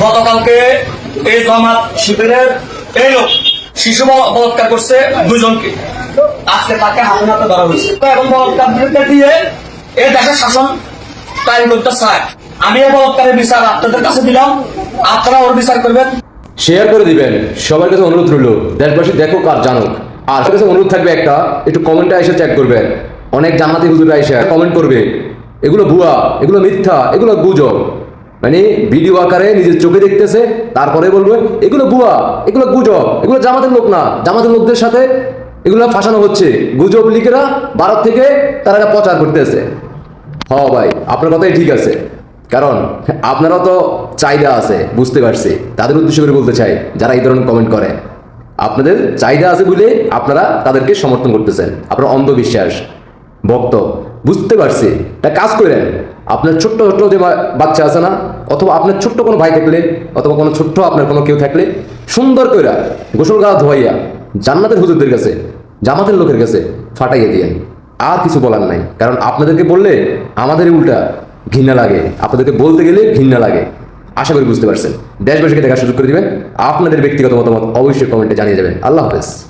গতকালকে এই জামাত শিবিরের এই লোক শিশু বল- বলাৎকার করছে দুজনকে। আজকে তাকে হাতে হাতে ধরা হয়েছে। এবং বলাৎকার দিয়ে এই দেশের শাসন কায়েম করতে চায়। আমি এই বলাৎকারের বিচার আপনাদের কাছে দিলাম। আপনারা ওর বিচার করবেন। শেয়ার করে দিবেন। সবার কাছে অনুরোধ রইল, দেশবাসী দেখো কার জানুক। আর কাছে অনুরোধ থাকবে একটা, একটু কমেন্টে এসে চেক করবেন। অনেক জান্নাতি হুজুরা এসে কমেন্ট করবে। এগুলো ভুয়া, এগুলো মিথ্যা, এগুলো গুজব। মানে ভিডিও আকারে নিজের চোখে দেখতেছে, তারপরে বলবে, এগুলো ভুয়া এগুলো গুজব, এগুলো জামাতের লোক না, জামাতের লোকদের সাথে এগুলো ফাঁসানো হচ্ছে। গুজব লিখেরা ভারত থেকে তারা প্রচার করতেছে। হ ভাই, আপনার কথাই ঠিক আছে। কারণ আপনারা তো চাহিদা আছে, বুঝতে পারছি। তাদের উদ্দেশ্য করে বলতে চাই, যারা এই ধরনের কমেন্ট করে। আপনাদের চাহিদা আছে বলে আপনারা তাদেরকে সমর্থন করতেছেন। আপনার অন্ধবিশ্বাস, ভক্ত। বুঝতে পারছি। একটা কাজ করেন। আপনার ছোট্ট ছোট্ট যে বাচ্চা আছে না, অথবা আপনার ছোট্ট কোনো ভাই থাকলে, অথবা কোনো ছোট্ট আপনার কোনো কেউ থাকলে, সুন্দর কইরা গোসল গা ধোয়াইয়া জান্নাতের হুজুরদের কাছে, জামাতের লোকের কাছে ফাটাইয়ে দিয়েন। আর কিছু বলার নাই। কারণ আপনাদেরকে বললে আমাদের উল্টা ঘৃণা লাগে। আপনাদেরকে বলতে গেলে ঘৃণা লাগে। আশা করি বুঝতে পারছেন। দেশবাসীকে দেখার সুযোগ করে দিবেন। আপনাদের ব্যক্তিগত মতামত অবশ্যই কমেন্টে জানিয়ে যাবেন। আল্লাহ হাফেজ।